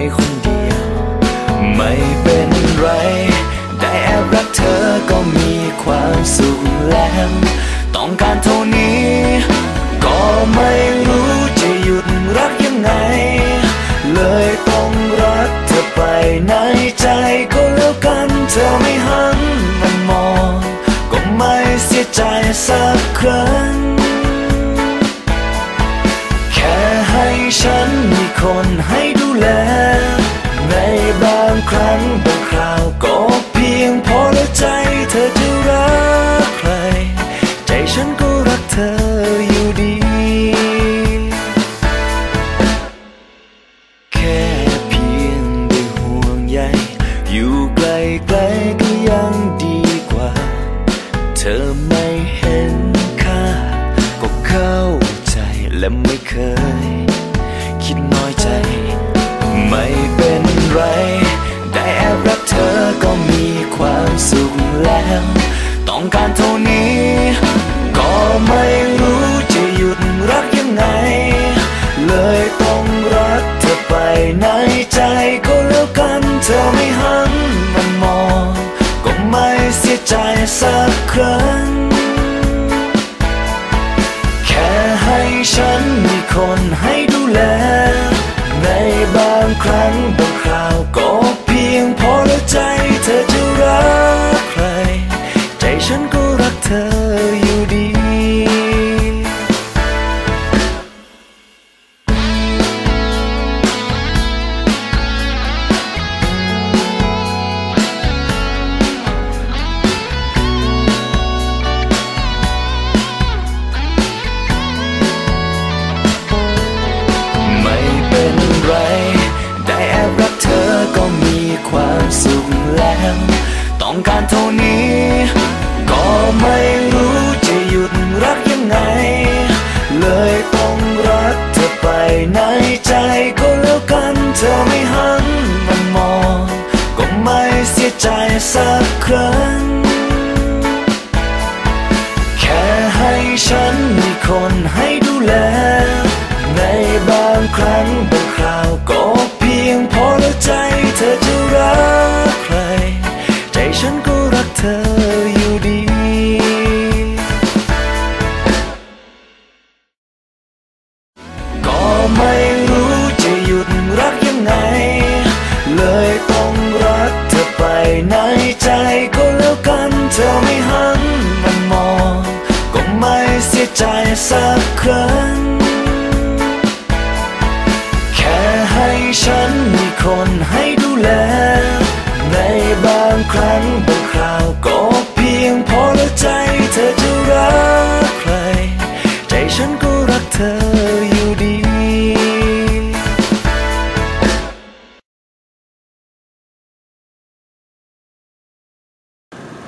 ไว้คนเดียว ไม่เป็นไร ได้แอบรักเธอก็มีความสุขแล้ว ต้องการเท่านี้ ก็ไม่รู้จะหยุดรักยังไง เลยต้องรักเธอไปในใจก็แล้วกันเธอไม่หันมันมอง ก็ไม่เสียใจสักครั้งแค่ให้ฉันมีคนให้ ไม่เคย คิดน้อยใจ ไม่เป็นไร ได้แอบรักเธอก็มีความสุขแล้ว ต้องการเท่านี้ ก็ไม่รู้จะหยุดรักยังไง เลยต้องรักเธอไปในใจก็แล้วกันเธอไม่หันมันมอง ก็ไม่เสียใจสักครั้ง ต้องการเท่านี้ ก็ไม่รู้จะหยุดรักยังไง เลยต้องรักเธอไปในใจก็แล้วกันเธอไม่หันมันมอง ก็ไม่เสียใจสักครั้ง แค่ให้ฉันมีคนให้ดูแล ครั้ง แค่ให้ฉันมีคนให้ดูแล ในบางครั้งบางคราวก็เพียงพอแล้วใจเธอจะรักใคร ใจฉันก็รักเธอ